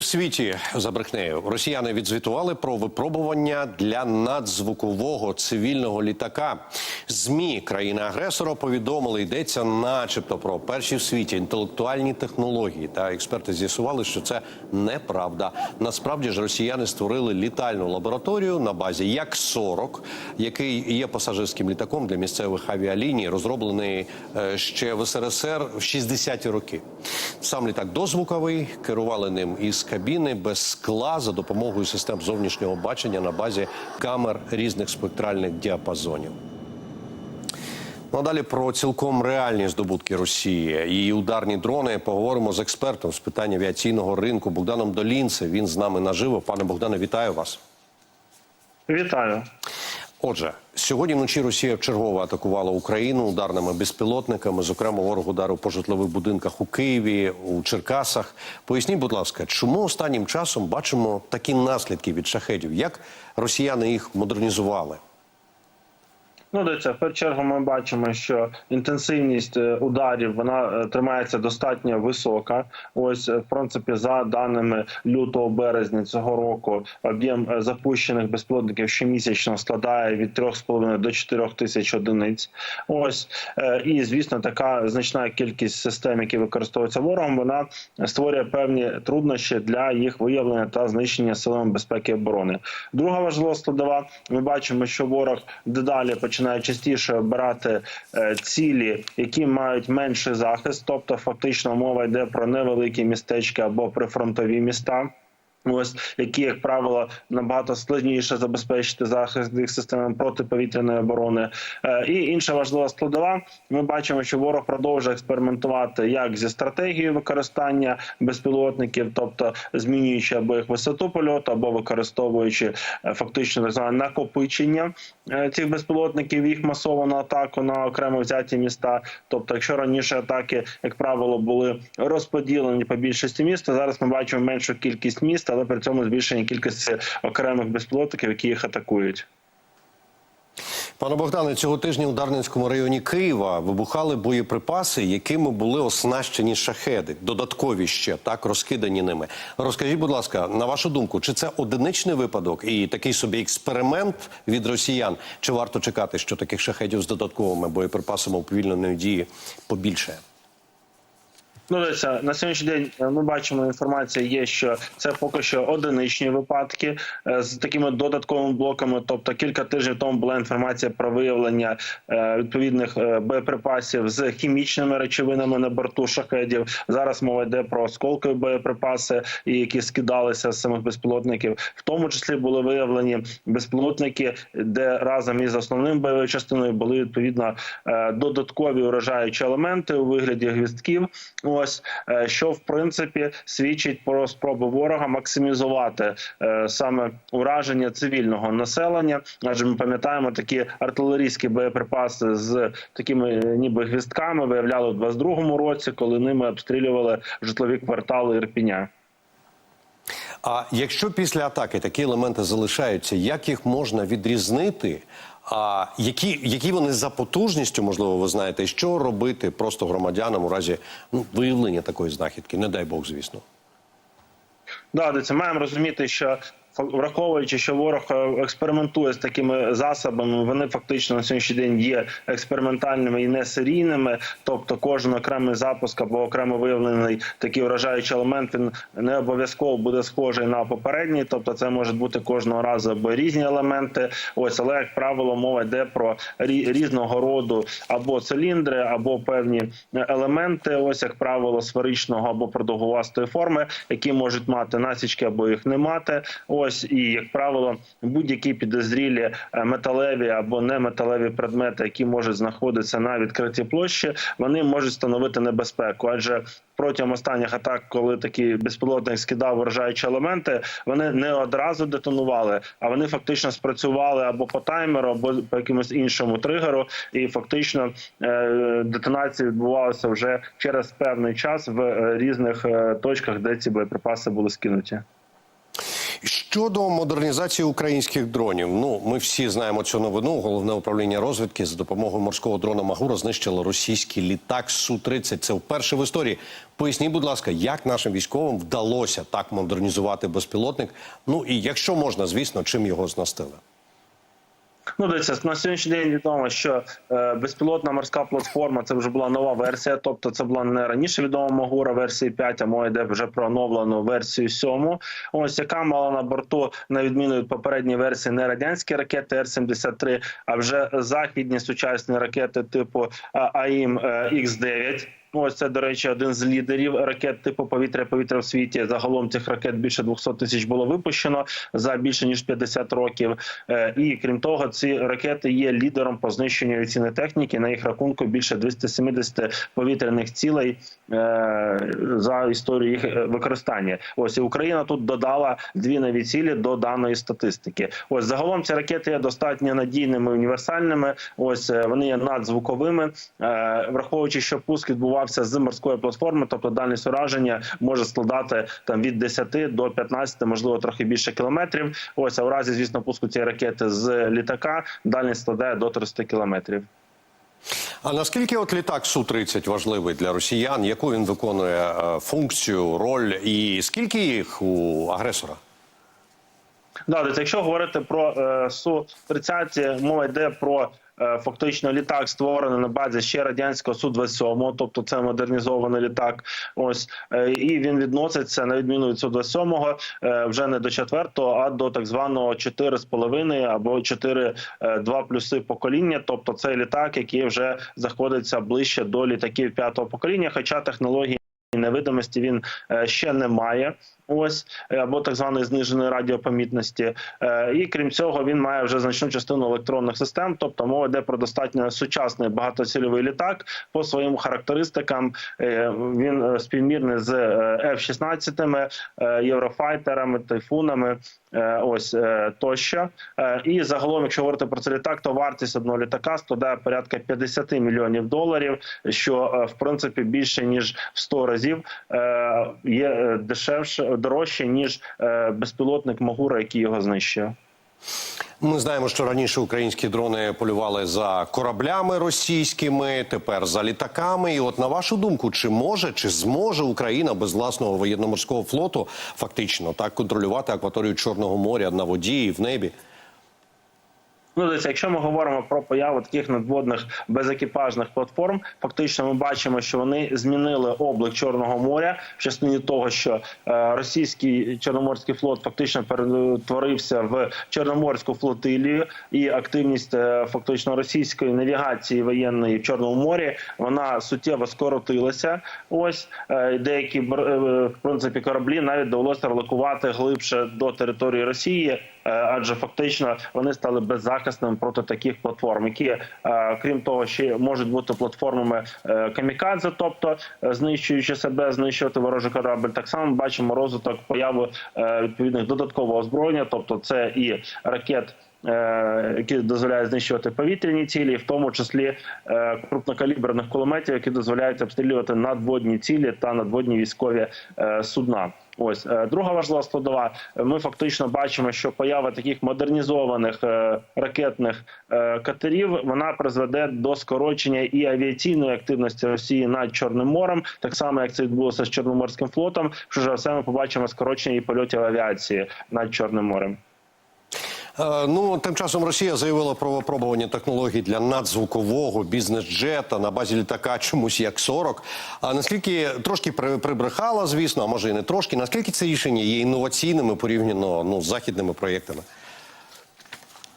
В світі за брехнею росіяни відзвітували про випробування для надзвукового цивільного літака. Змі країни-агресора повідомили, йдеться, начебто, про перші в світі інтелектуальні технології. Та експерти з'ясували, що це неправда. Насправді ж росіяни створили літальну лабораторію на базі як 40 який є пасажирським літаком для місцевих авіаліній, розроблений е, ще в СРСР в 60-ті роки. Сам літак дозвуковий, керували ним із кабіни без скла за допомогою систем зовнішнього бачення на базі камер різних спектральних діапазонів. Ну а далі про цілком реальні здобутки Росії. Її ударні дрони поговоримо з експертом з питань авіаційного ринку Богданом Долінце. Він з нами наживо. Пане Богдане, вітаю вас. Вітаю. Отже, сьогодні вночі Росія вчергово атакувала Україну ударними безпілотниками. Зокрема, ворог удару по житлових будинках у Києві, у Черкасах. Поясніть, будь ласка, чому останнім часом бачимо такі наслідки від шахедів? Як росіяни їх модернізували? Ну, дивіться, в першу чергу ми бачимо, що інтенсивність е, ударів вона е, тримається достатньо висока. Ось, е, в принципі, за даними лютого березня цього року, об'єм запущених безпілотників щомісячно складає від 3,5 до 4 тисяч одиниць. Ось і звісно, така значна кількість систем, які використовуються ворогом, вона створює певні труднощі для їх виявлення та знищення силами безпеки і оборони. Друга важлива складова. Ми бачимо, що ворог дедалі починає частіше обирати е, цілі, які мають менший захист, тобто фактично мова йде про невеликі містечки або прифронтові міста. Ось які, як правило, набагато складніше забезпечити захист їх системами протиповітряної оборони. Е, і інша важлива складова. Ми бачимо, що ворог продовжує експериментувати як зі стратегією використання безпілотників, тобто змінюючи або їх висоту польоту, або використовуючи е, фактично так зване накопичення е, цих безпілотників, їх масовану атаку на окремо взяті міста. Тобто, якщо раніше атаки, як правило, були розподілені по більшості міст, то зараз ми бачимо меншу кількість міст, але при цьому збільшення кількості окремих безпілотників, які їх атакують. Пане Богдане, цього тижня у Дарницькому районі Києва вибухали боєприпаси, якими були оснащені шахеди, додаткові ще так розкидані ними. Розкажіть, будь ласка, на вашу думку, чи це одиничний випадок і такий собі експеримент від росіян? Чи варто чекати, що таких шахедів з додатковими боєприпасами уповільненої дії побільше? Ну, дивіться, на сьогоднішній день е, ми бачимо інформація. Є що це поки що одиничні випадки е, з такими додатковими блоками. Тобто кілька тижнів тому була інформація про виявлення е, відповідних боєприпасів з хімічними речовинами на борту шахедів. Зараз мова йде про осколкові боєприпаси, які скидалися з самих безпілотників. В тому числі були виявлені безпілотники, де разом із основним бойовою частиною були відповідно додаткові уражаючі елементи у вигляді гвістків. Ось е, що в принципі свідчить про спробу ворога максимізувати е, саме ураження цивільного населення. Адже ми пам'ятаємо такі артилерійські боєприпаси з такими е, ніби гвістками виявляли в 22-му році, коли ними обстрілювали житлові квартали Ірпіня. А якщо після атаки такі елементи залишаються, як їх можна відрізнити? А які, які вони за потужністю, можливо, ви знаєте, що робити просто громадянам у разі ну, виявлення такої знахідки? Не дай Бог, звісно. Да, це маємо розуміти, що враховуючи, що ворог е, експериментує з такими засобами, вони фактично на сьогоднішній день є експериментальними і не серійними. Тобто, кожен окремий запуск або окремо виявлений такий вражаючий елемент, він не обов'язково буде схожий на попередній. Тобто, це може бути кожного разу або різні елементи. Ось, але як правило, мова йде про різного роду або циліндри, або певні елементи. Ось як правило, сферичного або продовгувастої форми, які можуть мати насічки або їх не мати. Ось і як правило, будь-які підозрілі е, металеві або неметалеві предмети, які можуть знаходитися на відкритій площі, вони можуть становити небезпеку, адже протягом останніх атак, коли такий безпілотник скидав вражаючі елементи, вони не одразу детонували, а вони фактично спрацювали або по таймеру, або по якомусь іншому тригеру, і фактично е, детонація відбувалася вже через певний час в е, різних точках, де ці боєприпаси були скинуті. Щодо модернізації українських дронів, ну ми всі знаємо цю новину. Головне управління розвідки за допомогою морського дрона Магура знищило російський літак су 30 Це вперше в історії. Поясніть, будь ласка, як нашим військовим вдалося так модернізувати безпілотник? Ну і якщо можна, звісно, чим його знастили? Ну, дивіться, на сьогоднішній день відомо, що е, безпілотна морська платформа це вже була нова версія. Тобто, це була не раніше відома Магура версії 5, а мова йде вже про оновлену версію 7. Ось яка мала на борту, на відміну від попередньої версії, не радянські ракети Р-73, а вже західні сучасні ракети типу АІМ Х-9. Ось це, до речі, один з лідерів ракет типу повітря-повітря в світі. Загалом цих ракет більше 200 тисяч було випущено за більше ніж 50 років. Е, І крім того, ці ракети є лідером по знищенню авіаційної техніки. На їх рахунку більше 270 повітряних цілей е, за історію їх е, використання. Ось і Україна тут додала дві нові цілі до даної статистики. Ось загалом ці ракети є достатньо надійними універсальними. Ось вони є надзвуковими, враховуючи, що пуск відбувався з морської платформи, тобто дальність ураження може складати там від 10 до 15, можливо, трохи більше кілометрів. Ось а в разі, звісно, пуску цієї ракети з літака дальність складає до 300 кілометрів. А наскільки от літак су 30 важливий для росіян? Яку він виконує е, функцію, роль, і скільки їх у агресора? Да, дивіться, якщо говорити про е, су 30 мова йде про. е, Фактично літак створений на базі ще радянського су 27 тобто це модернізований літак. Ось е, і він відноситься на відміну від су 27 е, вже не до четвертого, а до так званого 4,5 або 4 е, 2 плюси покоління. Тобто цей літак, який вже знаходиться ближче до літаків п'ятого покоління, хоча технології невидимості він е, ще не має. Ось е, або так званої зниженої радіопомітності, Е, і крім цього, він має вже значну частину електронних систем. Тобто мова йде про достатньо сучасний багатоцільовий літак по своїм характеристикам. Він співмірний з е, F-16, е, єврофайтерами, тайфунами. Е, Ось е, тощо, Е, і загалом, якщо говорити про цей літак, то вартість одного літака складає порядка 50 мільйонів доларів, що в принципі більше ніж в 100 разів є дешевше дорожче ніж безпілотник Магура, який його знищує. Ми знаємо, що раніше українські дрони полювали за кораблями російськими, тепер за літаками. І от на вашу думку, чи може чи зможе Україна без власного воєнно-морського флоту фактично так контролювати акваторію Чорного моря на воді і в небі? Ну, дивіться, якщо ми говоримо про появу таких надводних безекіпажних платформ, фактично ми бачимо, що вони змінили облик Чорного моря в частині того, що е, російський чорноморський флот фактично перетворився в чорноморську флотилію, і активність е, фактично російської навігації воєнної в Чорному морі вона суттєво скоротилася. Ось е, деякі в принципі кораблі навіть довелося релокувати глибше до території Росії. Е, адже фактично вони стали беззахисними проти таких платформ, які е, крім того, ще можуть бути платформами е, камікадзе, тобто знищуючи себе, знищувати ворожий корабль. Так само бачимо розвиток появи відповідних додаткового озброєння, тобто це і ракет. Які дозволяють знищувати повітряні цілі, в тому числі крупнокаліберних кулеметів, які дозволяють обстрілювати надводні цілі та надводні військові судна. Ось е, друга важлива складова. Ми фактично бачимо, що поява таких модернізованих е, ракетних е, катерів вона призведе до скорочення і авіаційної активності Росії над Чорним морем, так само як це відбулося з Чорноморським флотом. Що ж все ми побачимо скорочення і польотів авіації над Чорним морем. Е, Ну, тим часом Росія заявила про випробування технологій для надзвукового бізнес-джета на базі літака чомусь як 40. А наскільки трошки при- прибрехала, звісно, а може і не трошки, наскільки це рішення є інноваційними порівняно ну, з західними проєктами?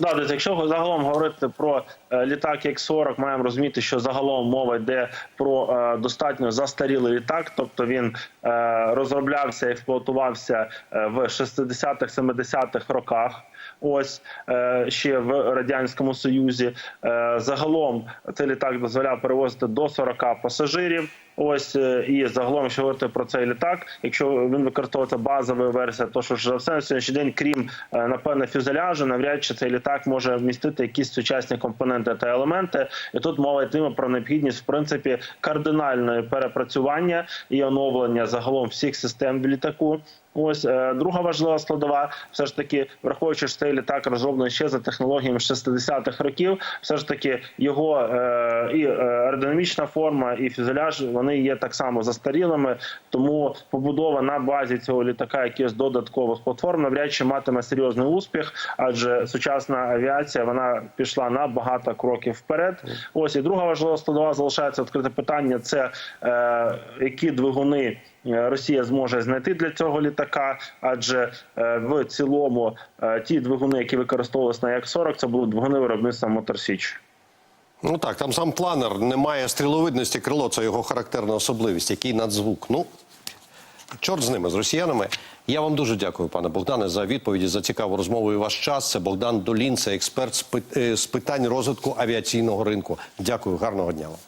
Да, якщо загалом говорити про е, літак Як-40, маємо розуміти, що загалом мова йде про е, достатньо застарілий літак, тобто він розроблявся і експлуатувався в 60-х, 70-х роках. Ось е, ще в радянському союзі. Е, загалом цей літак дозволяв перевозити до 40 пасажирів. Ось е, і загалом, якщо говорити про цей літак, якщо він використовується базова версія, то що ж все на сьогоднішній день, крім е, напевне фюзеляжу, навряд чи цей літак може вмістити якісь сучасні компоненти та елементи. І тут мова йтиме про необхідність в принципі кардинальної перепрацювання і оновлення загалом всіх систем в літаку. Ось е, друга важлива складова, все ж таки, враховуючи, що цей літак розроблений ще за технологіями 60-х років, все ж таки його і аеродинамічна форма, і фюзеляж вони є так само застарілими. Тому побудова на базі цього літака, яких додаткових платформ, навряд чи матиме серйозний успіх, адже сучасна авіація вона пішла на багато кроків вперед. Ось і друга важлива складова залишається відкрите питання: це е, які двигуни. е, Росія зможе знайти для цього літака, адже е, в цілому е, ті двигуни, які використовувалися на Як-40, це були двигуни виробництва Моторсіч. Ну так, там сам планер не має стріловидності крило, це його характерна особливість, який надзвук. Ну, чорт з ними, з росіянами. Я вам дуже дякую, пане Богдане, за відповіді, за цікаву розмову і ваш час. Це Богдан Долін, це експерт з е, питань розвитку авіаційного ринку. Дякую, гарного дня вам.